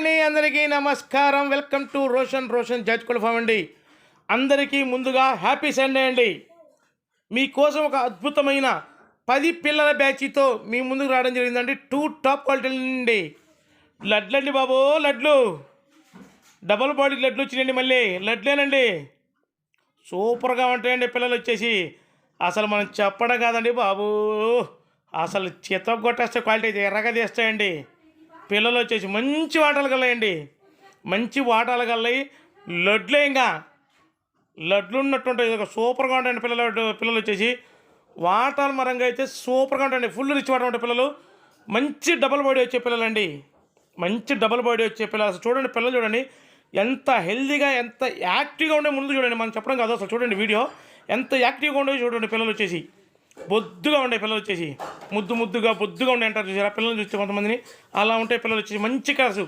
అండి అందరికీ నమస్కారం. Welcome to Roshan Roshan judge farm అండి. అందరికీ ముందుగా హ్యాపీ సండే అండి. మీకోసం ఒక అద్భుతమైన పది పిల్లల బ్యాచ్తో మీ ముందుకు రావడం జరిగిందండి. టూ టాప్ క్వాలిటీ అండి లడ్లండి బాబు లడ్లు. డబల్ బాడీ లడ్లు వచ్చినాయండి మళ్ళీ. లడ్లేనండి. సూపర్గా ఉంటాయండి పిల్లలు వచ్చేసి. అసలు మనం చెప్పడం కాదండి బాబు. అసలు చిత్త కొట్టేస్తే క్వాలిటీ అయితే ఎర్రగా తీస్తాయండి. పిల్లలు వచ్చేసి మంచి వాటాలు కలయండి మంచి వాటాలు కలయి లడ్లే ఇంకా. లడ్లు ఉన్నట్టుంటాయి ఒక సూపర్గా ఉంటాయండి పిల్లలు పిల్లలు వచ్చేసి. వాటాల మరంగా అయితే సూపర్గా ఉంటాయండి. ఫుల్ రిచ్ వాటర్ ఉంటాయి పిల్లలు. మంచి డబల్ బాడీ వచ్చే పిల్లలండి. మంచి డబల్ బాడీ వచ్చే పిల్లలు. చూడండి పిల్లలు చూడండి. ఎంత హెల్దీగా ఎంత యాక్టివ్గా ఉండే ముందు చూడండి. మనం చెప్పడం కాదు అసలు చూడండి వీడియో. ఎంత యాక్టివ్గా ఉండే చూడండి పిల్లలు వచ్చేసి. బొద్దుగా ఉండే పిల్లలు వచ్చేసి. ముద్దు ముద్దుగా బొద్దుగా ఉండే అంటారు చూసారా? పిల్లలు చూస్తే కొంతమందిని అలా ఉంటే పిల్లలు వచ్చి మంచి కలర్స్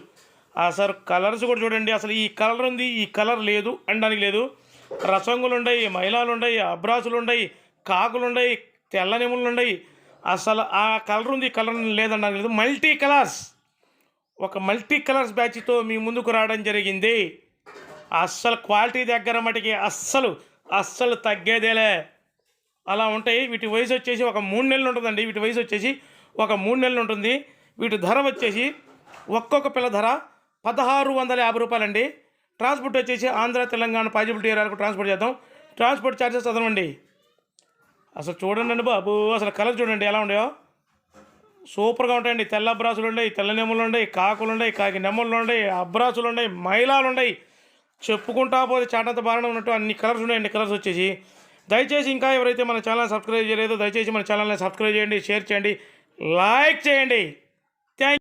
అసలు కలర్స్ కూడా చూడండి. అసలు ఈ కలర్ ఉంది ఈ కలర్ లేదు అనడానికి లేదు. రసంగులు ఉన్నాయి మైలాలు ఉన్నాయి అబ్రాసులు ఉన్నాయి కాకులు ఉన్నాయి తెల్లనెములు ఉన్నాయి అసలు ఆ కలర్ ఉంది ఈ కలర్ లేదనడానికి లేదు మల్టీ కలర్స్ ఒక మల్టీ కలర్స్ బ్యాచ్తో మీ ముందుకు రావడం జరిగింది. అస్సలు క్వాలిటీ దగ్గర మటుకి అస్సలు అస్సలు తగ్గేదేలే. అలా ఉంటాయి. వీటి వయసు వచ్చేసి ఒక మూడు నెలలు ఉంటుందండి. వీటి వయసు వచ్చేసి ఒక మూడు నెలలు ఉంటుంది. వీటి ధర వచ్చేసి ఒక్కొక్క పిల్ల ధర పదహారు వందల యాభై రూపాయలండి. ట్రాన్స్పోర్ట్ వచ్చేసి ఆంధ్ర తెలంగాణ పాజిబిలిటీ ఏరియాలకు ట్రాన్స్పోర్ట్ చేద్దాం. ట్రాన్స్పోర్ట్ ఛార్జెస్ చదవండి. అసలు చూడండి బాబు అసలు కలర్ చూడండి ఎలా ఉండయో సూపర్గా ఉంటాయండి. తెల్ల అబ్రాసులు ఉన్నాయి తెల్ల నెమ్మలు ఉన్నాయి కాకులు ఉన్నాయి కాకి నెమ్మలు ఉన్నాయి అబ్రాసులు ఉన్నాయి మైలాలు ఉన్నాయి. చెప్పుకుంటా పోతే చాటంత బాగానే ఉన్నట్టు అన్ని కలర్స్ ఉన్నాయండి. కలర్స్ వచ్చేసి దయచేసి ఇంకా ఎవరైతే మన ఛానల్ సబ్స్క్రైబ్ చేయలేదో దయచేసి మన ఛానల్ని సబ్స్క్రైబ్ చేయండి షేర్ చేయండి లైక్ చేయండి.